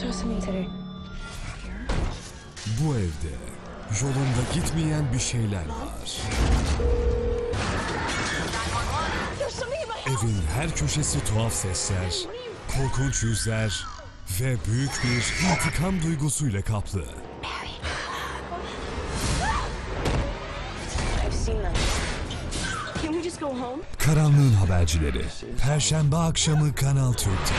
today. Bu evde yolunda gitmeyen bir şeyler var. Evin her köşesi tuhaf sesler, korkunç yüzler ve büyük bir intikam duygusuyla kaplı. Karanlığın habercileri. Perşembe akşamı Kanal Türk'te.